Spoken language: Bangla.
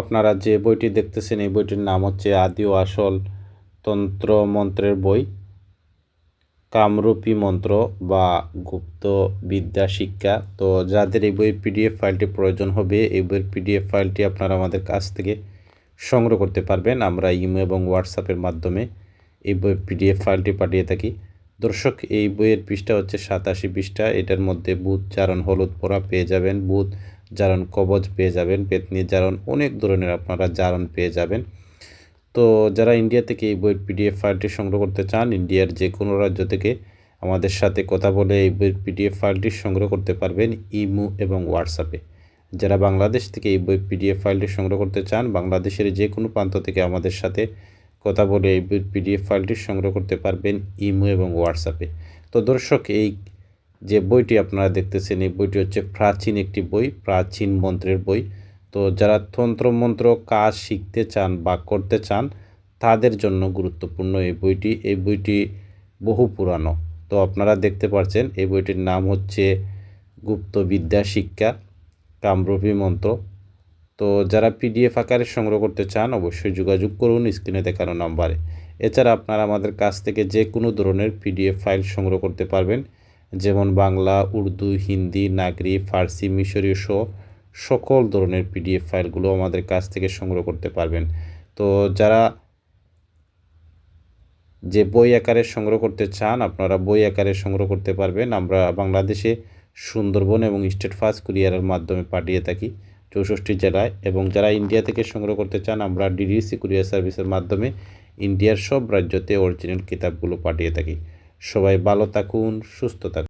আপনারা যে বইটি দেখতেছেন। এই বইটির নাম হচ্ছে আদি ও আসল তন্ত্র মন্ত্রের বই। কামরূপী মন্ত্র বা গুপ্ত বিদ্যা শিক্ষা। তো যাদের এই বইয়ের পিডিএফ ফাইলটি প্রয়োজন হবে, এই বইয়ের পিডিএফ ফাইলটি আপনারা আমাদের কাছ থেকে সংগ্রহ করতে পারবেন। আমরা ইমো এবং হোয়াটসঅ্যাপের মাধ্যমে এই বইয়ের পিডিএফ ফাইলটি পাঠিয়ে থাকি। দর্শক, এই বইয়ের পৃষ্ঠা হচ্ছে সাতাশি পৃষ্ঠা। এটার মধ্যে বুধ, চারণ, হলুদ পরা পেয়ে যাবেন। বুধ জারণ কবজ পেয়ে যাবেন, পেতনি জারণ, অনেক ধরনের আপনারা জারণ পেয়ে যাবেন। তো যারা ইন্ডিয়া থেকে এই বইয়ের পিডিএফ ফাইলটি সংগ্রহ করতে চান ইন্ডিয়ার যে কোনো রাজ্য থেকে আমাদের সাথে কথা বলে এই বইয়ের পিডিএফ ফাইলটি সংগ্রহ করতে পারবেন ইমো এবং হোয়াটসঅ্যাপে যারা বাংলাদেশ থেকে এই বই পিডিএফ ফাইলটি সংগ্রহ করতে চান, বাংলাদেশের যে কোনো প্রান্ত থেকে আমাদের সাথে কথা বলে এই বইয়ের পিডিএফ ফাইলটি সংগ্রহ করতে পারবেন ইমো এবং হোয়াটসঅ্যাপে তো দর্শক, এই যে বইটি আপনারা দেখতেছেন, এই বইটি হচ্ছে প্রাচীন একটি বই, প্রাচীন মন্ত্রের বই। তো যারা তন্ত্রমন্ত্র, কাজ শিখতে চান বা করতে চান, তাদের জন্য গুরুত্বপূর্ণ এই বইটি। এই বইটি বহু পুরানো। তো আপনারা দেখতে পাচ্ছেন এই বইটির নাম হচ্ছে গুপ্ত বিদ্যা শিক্ষা, কামরূপী মন্ত্র। তো যারা পিডিএফ আকারে সংগ্রহ করতে চান, অবশ্যই যোগাযোগ করুন স্ক্রিনে দেখানো নাম্বারে। এছাড়া আপনারা আমাদের কাছ থেকে যে কোনো ধরনের পিডিএফ ফাইল সংগ্রহ করতে পারবেন। যেমন বাংলা, উর্দু, হিন্দি, নাগরি, ফার্সি মিশরীয় সহ সকল ধরনের পিডিএফ ফাইলগুলো আমাদের কাছ থেকে সংগ্রহ করতে পারবেন। তো যারা যে বই আকারে সংগ্রহ করতে চান, আপনারা বই আকারে সংগ্রহ করতে পারবেন। আমরা বাংলাদেশে সুন্দরবন এবং স্টেট ফার্স্ট কুরিয়ারের মাধ্যমে পাঠিয়ে থাকি চৌষট্টি জেলায় এবং যারা ইন্ডিয়া থেকে সংগ্রহ করতে চান, আমরা ডিডিসি কুরিয়ার সার্ভিসের মাধ্যমে ইন্ডিয়ার সব রাজ্যতে অরিজিনাল কিতাবগুলো পাঠিয়ে থাকি। সবাই ভালো থাকুন, সুস্থ থাকুন।